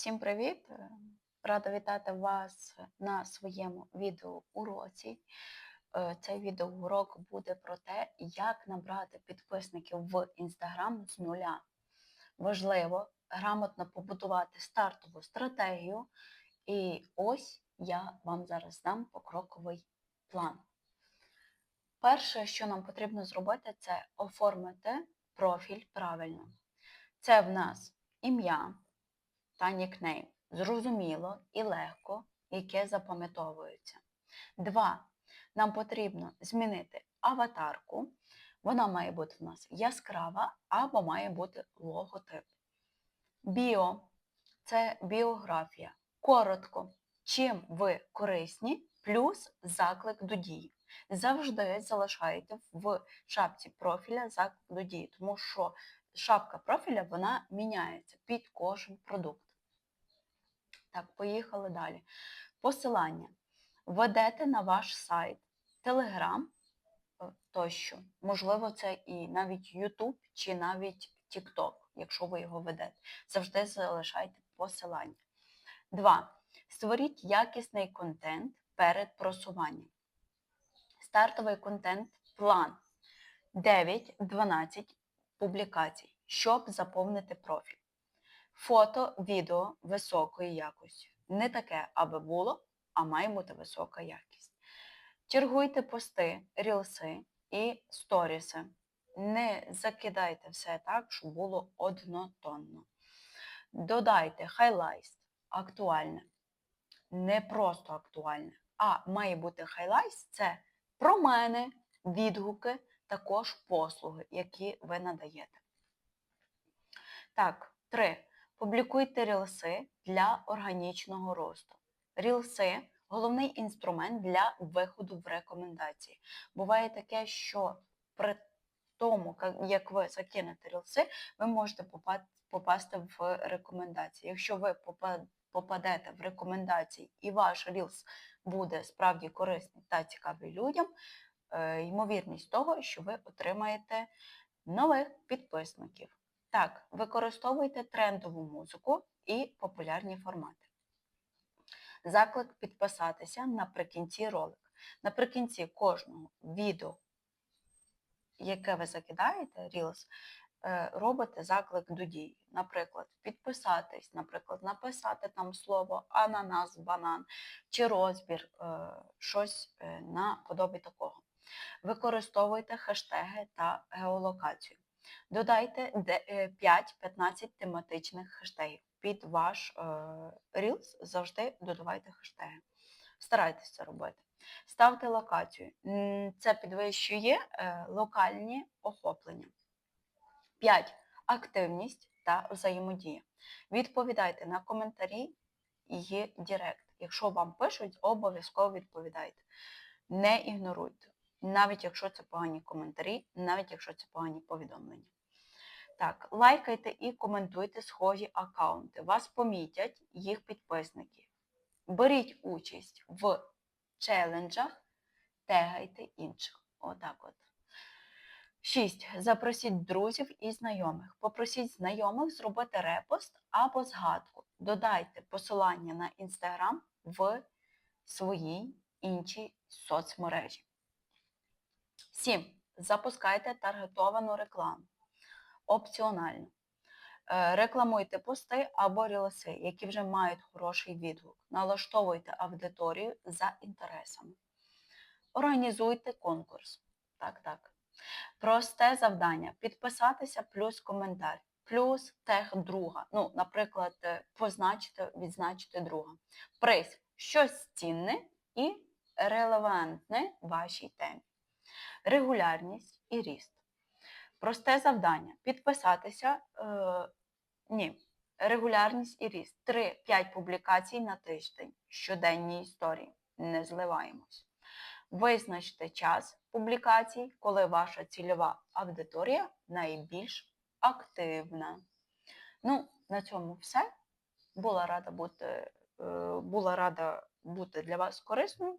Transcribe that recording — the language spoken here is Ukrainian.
Всім привіт! Рада вітати вас на своєму відеоуроці. Е, Цей відеоурок буде про те, як набрати підписників в Instagram з нуля. Важливо грамотно побудувати стартову стратегію. І ось я вам зараз дам покроковий план. Перше, що нам потрібно зробити, це оформити профіль правильно. Це в нас ім'я та нікнейм. Зрозуміло і легко, яке запам'ятовується. Два. Нам потрібно змінити аватарку. Вона має бути в нас яскрава або має бути логотип. Біо це біографія. Коротко, чим ви корисні, плюс заклик до дії. Завжди залишайте в шапці профіля заклик до дії, тому що шапка профіля вона міняється під кожен продукт. Так, поїхали далі. Посилання. Ведете на ваш сайт, Telegram е, тощо. Можливо, це і навіть YouTube чи навіть TikTok, якщо ви його ведете. Завжди залишайте посилання. Два. Створіть якісний контент перед просуванням. Стартовий контент план 9-12 публікацій, щоб заповнити профіль. Фото, відео високої якості. Не таке, аби було, а має бути висока якість. Чергуйте пости, рілси і сторіси. Не закидайте все так, щоб було однотонно. Додайте хайлайт актуальне. Не просто актуальне, а має бути хайлайт це про мене, відгуки, також послуги, які ви надаєте. Так, три. Публікуйте рілси для органічного росту. Рілси головний інструмент для виходу в рекомендації. Буває таке, що при тому, як ви закинете рілси, ви можете попасти в рекомендації. Якщо ви попадете в рекомендації і ваш рілс буде справді корисний та цікавий людям, е, ймовірність того, що ви отримаєте нових підписників. Так, використовуйте трендову музику і популярні формати. Заклик підписатися наприкінці ролика. Наприкінці кожного відео, яке ви закидаєте, Reels, е, робите заклик до дії. Наприклад, підписатись, наприклад, написати там слово ананас, банан чи розбір, е, щось е, на подобі такого. Використовуйте хештеги та геолокацію. Додайте 5-15 тематичних хештегів. Під ваш Reels завжди додавайте хештеги. Старайтесь це робити. Ставте локацію. Це підвищує е, локальні охоплення. 5. Активність та взаємодія. Відповідайте на коментарі і Директ. Якщо вам пишуть, обов'язково відповідайте. Не ігноруйте навіть якщо це погані коментарі, навіть якщо це погані повідомлення. Так, лайкайте і коментуйте схожі аккаунти. Вас помітять їх підписники. Беріть участь в челенджах, тегайте інших. Отак от. 6. Запросіть друзів і знайомих. Попросіть знайомих зробити репост або згадку. Додайте посилання на Інстаграм в своїй іншій соцмережі. 7. Запускайте таргетовану рекламу. Опціонально. Е, рекламуйте пости або рілси, які вже мають хороший відгук. Налаштовуйте аудиторію за інтересами. Організуйте конкурс. Так, так. Просте завдання. Підписатися плюс коментар, плюс тег друга. Ну, наприклад, е, позначити, відзначити друга. Приз щось цінне і релевантне вашій темі регулярність і ріст. Просте завдання підписатися, е, ні, регулярність і ріст. 3-5 публікацій на тиждень, щоденні історії. Не зливаємось. Визначте час публікацій, коли ваша цільова аудиторія найбільш активна. Ну, на цьому все. Була рада бути, е, була рада бути для вас корисною.